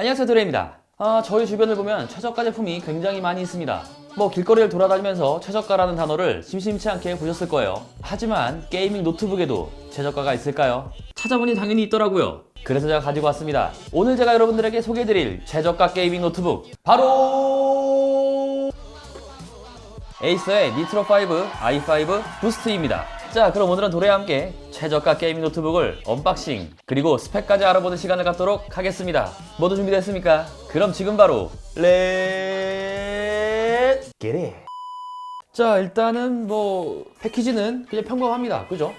안녕하세요 드레입니다. 아, 저희 주변을 보면 최저가 제품이 굉장히 많이 있습니다. 뭐 길거리를 돌아다니면서 최저가라는 단어를 심심치 않게 보셨을 거예요. 하지만 게이밍 노트북에도 최저가가 있을까요? 찾아보니 당연히 있더라고요. 그래서 제가 가지고 왔습니다. 오늘 제가 여러분들에게 소개해드릴 최저가 게이밍 노트북 바로 에이서의 니트로 5 i5 부스트입니다. 자, 그럼 오늘은 도래와 함께 최저가 게이밍 노트북을 언박싱 그리고 스펙까지 알아보는 시간을 갖도록 하겠습니다. 모두 준비됐습니까? 그럼 지금 바로 렛 겟잇! 자, 일단은 뭐 패키지는 그냥 평범합니다. 그죠?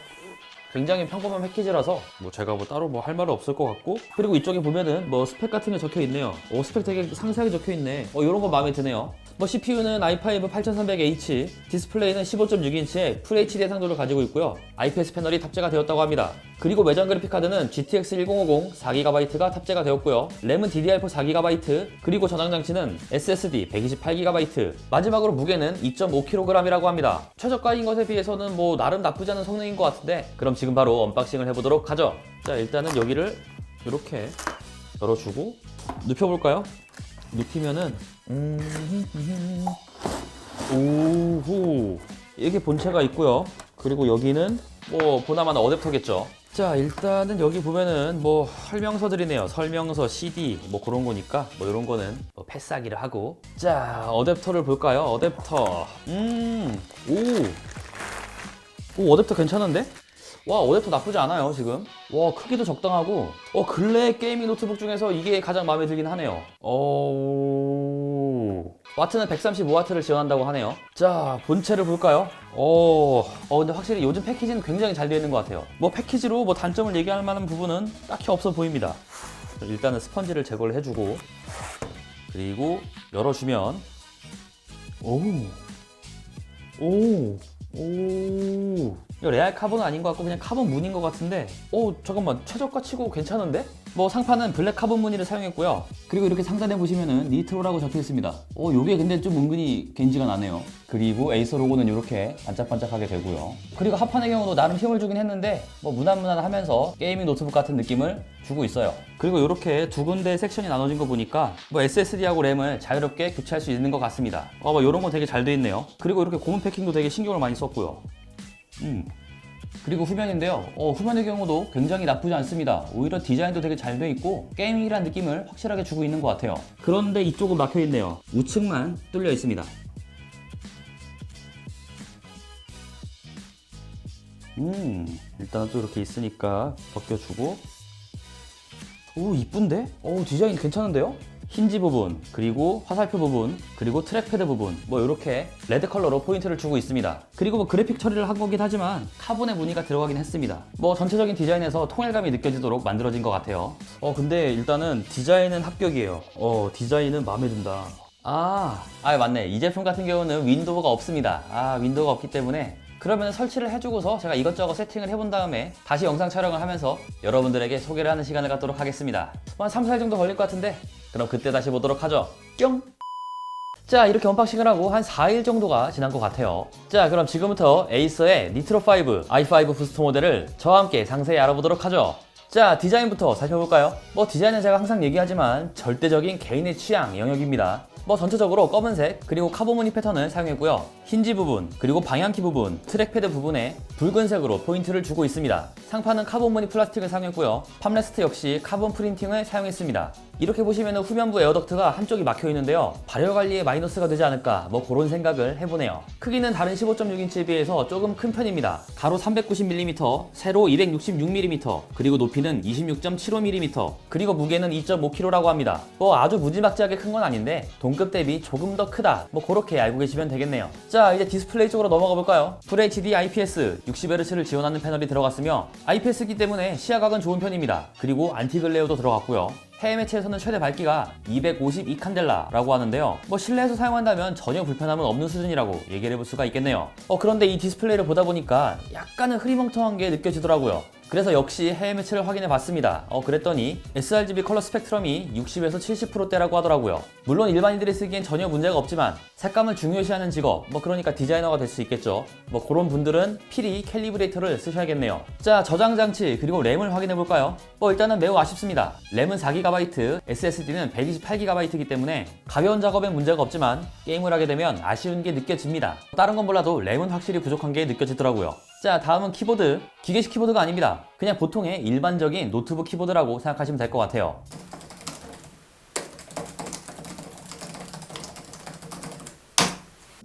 굉장히 평범한 패키지라서 뭐 제가 뭐 따로 뭐 할 말은 없을 것 같고 그리고 이쪽에 보면은 뭐 스펙 같은 게 적혀 있네요. 오 스펙 되게 상세하게 적혀 있네. 어 이런 거 마음에 드네요. 뭐 CPU는 i5 8300H, 디스플레이는 15.6인치의 FHD 해상도를 가지고 있고요. IPS 패널이 탑재가 되었다고 합니다. 그리고 외장 그래픽 카드는 GTX 1050 4GB가 탑재가 되었고요. 램은 DDR4 4GB, 그리고 전황 장치는 SSD 128GB. 마지막으로 무게는 2.5kg이라고 합니다. 최저가인 것에 비해서는 뭐 나름 나쁘지 않은 성능인 것 같은데 그럼 지금 바로 언박싱을 해보도록 하죠. 자 일단은 여기를 이렇게 열어주고 눕혀볼까요? 눕히면은 음, 오호 이게 본체가 있고요. 그리고 여기는 뭐 보나마나 어댑터겠죠. 자 일단은 여기 보면은 뭐 설명서들이네요. 설명서, CD 뭐 그런 거니까 뭐 이런 거는 뭐 패스하기를 하고 자 어댑터를 볼까요? 어댑터 음오 오 어댑터 괜찮은데? 와 어댑터 나쁘지 않아요 지금. 와 크기도 적당하고. 어 근래 게이밍 노트북 중에서 이게 가장 마음에 들긴 하네요. 어 와트는 135와트를 지원한다고 하네요. 자 본체를 볼까요? 어, 어 근데 확실히 요즘 패키지는 굉장히 잘 되어 있는 것 같아요. 뭐 패키지로 뭐 단점을 얘기할 만한 부분은 딱히 없어 보입니다. 일단은 스펀지를 제거를 해주고 그리고 열어주면 오. 오, 오. 이거 레알 카본은 아닌 것 같고 그냥 카본 무늬인 것 같은데 오 잠깐만 최저가 치고 괜찮은데? 뭐 상판은 블랙 카본 무늬를 사용했고요. 그리고 이렇게 상단에 보시면은 니트로라고 적혀 있습니다. 어 요게 근데 좀 은근히 겐지가 나네요. 그리고 에이서 로고는 이렇게 반짝반짝하게 되고요. 그리고 하판의 경우도 나름 힘을 주긴 했는데 뭐 무난무난하면서 게이밍 노트북 같은 느낌을 주고 있어요. 그리고 이렇게 두 군데 섹션이 나눠진 거 보니까 뭐 SSD하고 램을 자유롭게 교체할 수 있는 것 같습니다. 어, 뭐 이런 거 되게 잘 돼 있네요. 그리고 이렇게 고무 패킹도 되게 신경을 많이 썼고요. 음. 그리고 후면인데요. 어, 후면의 경우도 굉장히 나쁘지 않습니다. 오히려 디자인도 되게 잘 돼 있고 게이밍이라는 느낌을 확실하게 주고 있는 것 같아요. 그런데 이쪽은 막혀 있네요. 우측만 뚫려 있습니다. 음, 일단 또 이렇게 있으니까 벗겨주고. 오, 이쁜데? 오, 디자인 괜찮은데요? 힌지 부분, 그리고 화살표 부분, 그리고 트랙패드 부분, 뭐 이렇게 레드 컬러로 포인트를 주고 있습니다. 그리고 뭐 그래픽 처리를 한 거긴 하지만 카본의 무늬가 들어가긴 했습니다. 뭐 전체적인 디자인에서 통일감이 느껴지도록 만들어진 것 같아요. 어, 근데 일단은 디자인은 합격이에요. 어, 디자인은 마음에 든다. 아, 아 맞네. 이 제품 같은 경우는 윈도우가 없습니다. 아, 윈도우가 없기 때문에 그러면 설치를 해주고서 제가 이것저것 세팅을 해본 다음에 다시 영상 촬영을 하면서 여러분들에게 소개를 하는 시간을 갖도록 하겠습니다. 한 3, 4일 정도 걸릴 것 같은데 그럼 그때 다시 보도록 하죠. 뿅! 자 이렇게 언박싱을 하고 한 4일 정도가 지난 것 같아요. 자 그럼 지금부터 에이서의 니트로 5 i5 부스터 모델을 저와 함께 상세히 알아보도록 하죠. 자 디자인부터 살펴볼까요? 뭐 디자인은 제가 항상 얘기하지만 절대적인 개인의 취향 영역입니다. 뭐 전체적으로 검은색 그리고 카본 무늬 패턴을 사용했고요. 힌지 부분 그리고 방향키 부분 트랙패드 부분에 붉은색으로 포인트를 주고 있습니다. 상판은 카본 무늬 플라스틱을 사용했고요. 팜레스트 역시 카본 프린팅을 사용했습니다 이렇게 보시면 후면부 에어덕트가 한쪽이 막혀 있는데요. 발열 관리에 마이너스가 되지 않을까 뭐 그런 생각을 해보네요. 크기는 다른 15.6인치에 비해서 조금 큰 편입니다. 가로 390mm 세로 266mm 그리고 높이는 26.75mm 그리고 무게는 2.5kg라고 합니다. 뭐 아주 무지막지하게 큰 건 아닌데 동급 대비 조금 더 크다 뭐 그렇게 알고 계시면 되겠네요. 자 이제 디스플레이 쪽으로 넘어가 볼까요? FHD IPS 60Hz를 지원하는 패널이 들어갔으며 IPS이기 때문에 시야각은 좋은 편입니다. 그리고 안티글레어도 들어갔고요 해외 매체에서는 최대 밝기가 252칸델라라고 하는데요. 뭐 실내에서 사용한다면 전혀 불편함은 없는 수준이라고 얘기를 해볼 수가 있겠네요. 어, 그런데 이 디스플레이를 보다 보니까 약간은 흐리멍텅한 게 느껴지더라고요. 그래서 역시 해외 매체를 확인해 봤습니다. 어, 그랬더니 sRGB 컬러 스펙트럼이 60에서 70%대라고 하더라고요. 물론 일반인들이 쓰기엔 전혀 문제가 없지만 색감을 중요시하는 직업, 뭐 그러니까 디자이너가 될 수 있겠죠. 뭐 그런 분들은 필히 캘리브레이터를 쓰셔야겠네요. 자, 저장 장치 그리고 램을 확인해 볼까요? 뭐 일단은 매우 아쉽습니다. 램은 4GB, SSD는 128GB이기 때문에 가벼운 작업엔 문제가 없지만 게임을 하게 되면 아쉬운 게 느껴집니다. 다른 건 몰라도 램은 확실히 부족한 게 느껴지더라고요. 자, 다음은 키보드. 기계식 키보드가 아닙니다. 그냥 보통의 일반적인 노트북 키보드라고 생각하시면 될 것 같아요.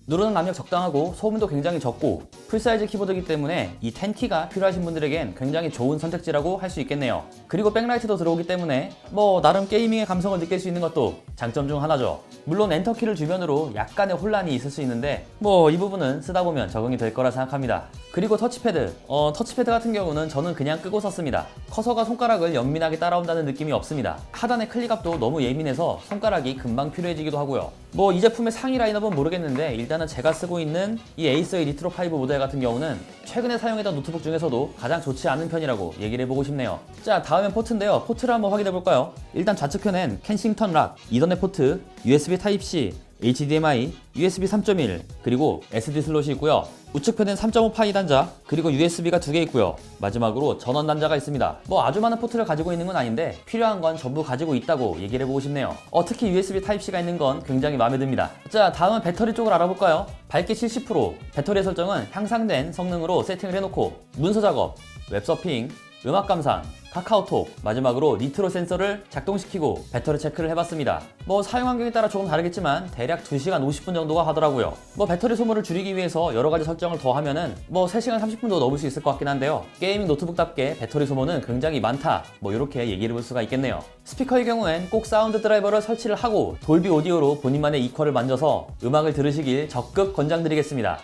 누르는 압력 적당하고 소음도 굉장히 적고 풀사이즈 키보드이기 때문에 이 10키가 필요하신 분들에겐 굉장히 좋은 선택지라고 할 수 있겠네요. 그리고 백라이트도 들어오기 때문에 뭐 나름 게이밍의 감성을 느낄 수 있는 것도 장점 중 하나죠. 물론 엔터키를 주변으로 약간의 혼란이 있을 수 있는데 뭐 이 부분은 쓰다 보면 적응이 될 거라 생각합니다. 그리고 터치패드. 어, 터치패드 같은 경우는 저는 그냥 끄고 썼습니다. 커서가 손가락을 연민하게 따라온다는 느낌이 없습니다. 하단의 클릭압도 너무 예민해서 손가락이 금방 필요해지기도 하고요. 뭐 이 제품의 상위 라인업은 모르겠는데 일단은 제가 쓰고 있는 이 에이서의 니트로 5 모델 같은 경우는 최근에 사용했던 노트북 중에서도 가장 좋지 않은 편이라고 얘기를 해보고 싶네요. 자 다음엔 포트인데요. 포트를 한번 확인해 볼까요? 일단 좌측편엔 켄싱턴 락, 이더넷 포트, USB Type-C, HDMI, USB 3.1, 그리고 SD 슬롯이 있고요. 우측편엔 3.5 파이 단자, 그리고 USB가 두 개 있고요. 마지막으로 전원 단자가 있습니다. 뭐 아주 많은 포트를 가지고 있는 건 아닌데 필요한 건 전부 가지고 있다고 얘기를 해보고 싶네요. 어, 특히 USB Type-C가 있는 건 굉장히 마음에 듭니다. 자, 다음은 배터리 쪽을 알아볼까요? 밝기 70%, 배터리 설정은 향상된 성능으로 세팅을 해놓고 문서 작업, 웹서핑, 음악 감상, 카카오톡, 마지막으로 니트로 센서를 작동시키고 배터리 체크를 해봤습니다. 뭐 사용 환경에 따라 조금 다르겠지만 대략 2시간 50분 정도가 하더라고요. 뭐 배터리 소모를 줄이기 위해서 여러 가지 설정을 더 하면은 뭐 3시간 30분도 넘을 수 있을 것 같긴 한데요. 게이밍 노트북답게 배터리 소모는 굉장히 많다. 뭐 이렇게 얘기를 볼 수가 있겠네요. 스피커의 경우엔 꼭 사운드 드라이버를 설치를 하고 돌비 오디오로 본인만의 이퀄을 만져서 음악을 들으시길 적극 권장드리겠습니다.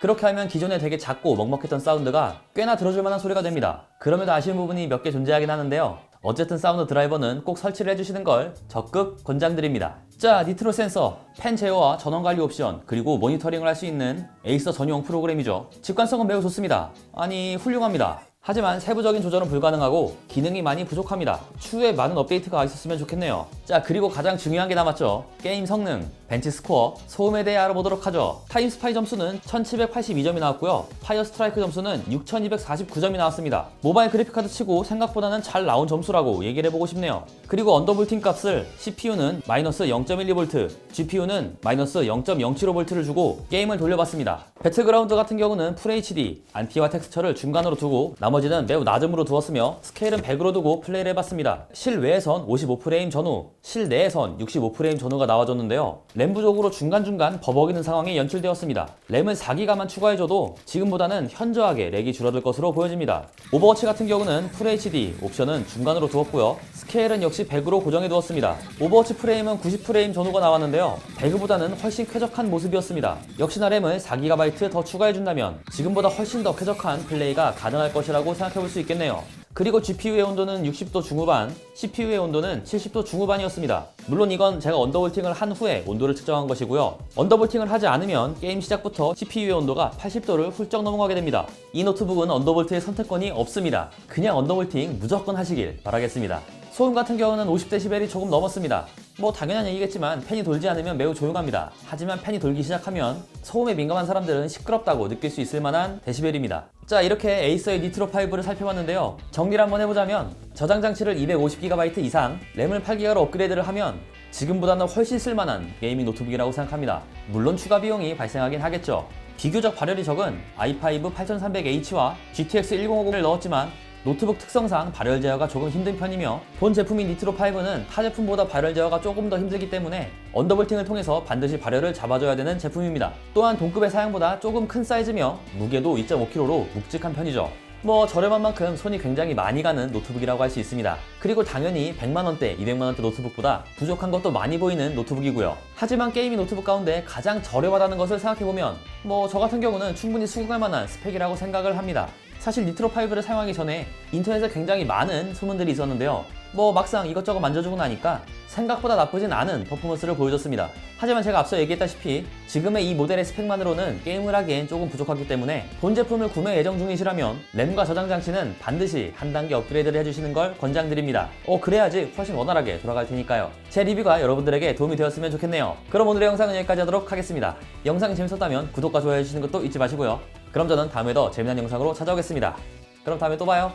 그렇게 하면 기존에 되게 작고 먹먹했던 사운드가 꽤나 들어줄 만한 소리가 됩니다. 그럼에도 아쉬운 부분이 몇 개 존재하긴 하는데요. 어쨌든 사운드 드라이버는 꼭 설치를 해주시는 걸 적극 권장드립니다. 자, 니트로 센서, 펜 제어와 전원 관리 옵션, 그리고 모니터링을 할 수 있는 에이서 전용 프로그램이죠. 직관성은 매우 좋습니다. 아니, 훌륭합니다. 하지만 세부적인 조절은 불가능하고 기능이 많이 부족합니다. 추후에 많은 업데이트가 있었으면 좋겠네요. 자 그리고 가장 중요한 게 남았죠. 게임 성능, 벤치 스코어, 소음에 대해 알아보도록 하죠. 타임 스파이 점수는 1782점이 나왔고요. 파이어 스트라이크 점수는 6249점이 나왔습니다. 모바일 그래픽카드 치고 생각보다는 잘 나온 점수라고 얘기를 해보고 싶네요. 그리고 언더볼팅 값을 CPU는 마이너스 0.12V, GPU는 마이너스 0.075V를 주고 게임을 돌려봤습니다. 배틀그라운드 같은 경우는 FHD, 안티와 텍스처를 중간으로 두고 나머지 는 매우 낮음으로 두었으며 스케일은 100으로 두고 플레이를 해봤습니다. 실외에선 55프레임 전후, 실내에선 65프레임 전후가 나와줬는데요. 램 부족으로 중간중간 버벅이는 상황이 연출되었습니다. 램을 4기가만 추가해줘도 지금보다는 현저하게 렉이 줄어들 것으로 보여집니다. 오버워치 같은 경우는 FHD, 옵션은 중간으로 두었고요. 스케일은 역시 100으로 고정해 두었습니다. 오버워치 프레임은 90프레임 전후가 나왔는데요. 배그보다는 훨씬 쾌적한 모습이었습니다. 역시나 램을 4GB 더 추가해준다면 지금보다 훨씬 더 쾌적한 플레이가 가능할 것이라 고 생각해 볼 수 있겠네요. 그리고 GPU의 온도는 60도 중후반, CPU의 온도는 70도 중후반이었습니다. 물론 이건 제가 언더볼팅을 한 후에 온도를 측정한 것이고요. 언더볼팅을 하지 않으면 게임 시작부터 CPU의 온도가 80도를 훌쩍 넘어가게 됩니다. 이 노트북은 언더볼트의 선택권이 없습니다. 그냥 언더볼팅 무조건 하시길 바라겠습니다. 소음 같은 경우는 50dB이 조금 넘었습니다. 뭐 당연한 얘기겠지만 팬이 돌지 않으면 매우 조용합니다. 하지만 팬이 돌기 시작하면 소음에 민감한 사람들은 시끄럽다고 느낄 수 있을 만한 데시벨입니다. 자 이렇게 에이서의 니트로 5를 살펴봤는데요. 정리를 한번 해보자면 저장 장치를 250GB 이상, 램을 8기가로 업그레이드를 하면 지금보다는 훨씬 쓸만한 게이밍 노트북이라고 생각합니다. 물론 추가 비용이 발생하긴 하겠죠. 비교적 발열이 적은 i5 8300H와 GTX 1050을 넣었지만 노트북 특성상 발열 제어가 조금 힘든 편이며 본 제품인 니트로 5는 타 제품보다 발열 제어가 조금 더 힘들기 때문에 언더볼팅을 통해서 반드시 발열을 잡아줘야 되는 제품입니다. 또한 동급의 사양보다 조금 큰 사이즈며 무게도 2.5kg로 묵직한 편이죠. 뭐 저렴한 만큼 손이 굉장히 많이 가는 노트북이라고 할 수 있습니다. 그리고 당연히 100만원대, 200만원대 노트북보다 부족한 것도 많이 보이는 노트북이고요. 하지만 게이밍 노트북 가운데 가장 저렴하다는 것을 생각해보면 뭐 저 같은 경우는 충분히 수긍할 만한 스펙이라고 생각을 합니다. 사실 니트로 5를 사용하기 전에 인터넷에 굉장히 많은 소문들이 있었는데요. 뭐 막상 이것저것 만져주고 나니까 생각보다 나쁘진 않은 퍼포먼스를 보여줬습니다. 하지만 제가 앞서 얘기했다시피 지금의 이 모델의 스펙만으로는 게임을 하기엔 조금 부족하기 때문에 본 제품을 구매 예정 중이시라면 램과 저장 장치는 반드시 한 단계 업그레이드를 해주시는 걸 권장드립니다. 어 그래야지 훨씬 원활하게 돌아갈 테니까요. 제 리뷰가 여러분들에게 도움이 되었으면 좋겠네요. 그럼 오늘의 영상은 여기까지 하도록 하겠습니다. 영상이 재밌었다면 구독과 좋아요 해주시는 것도 잊지 마시고요. 그럼 저는 다음에 더 재미난 영상으로 찾아오겠습니다. 그럼 다음에 또 봐요.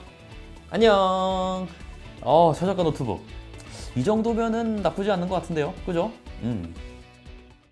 안녕. 어 최저가 노트북. 이 정도면은 나쁘지 않은 것 같은데요. 그죠? 음.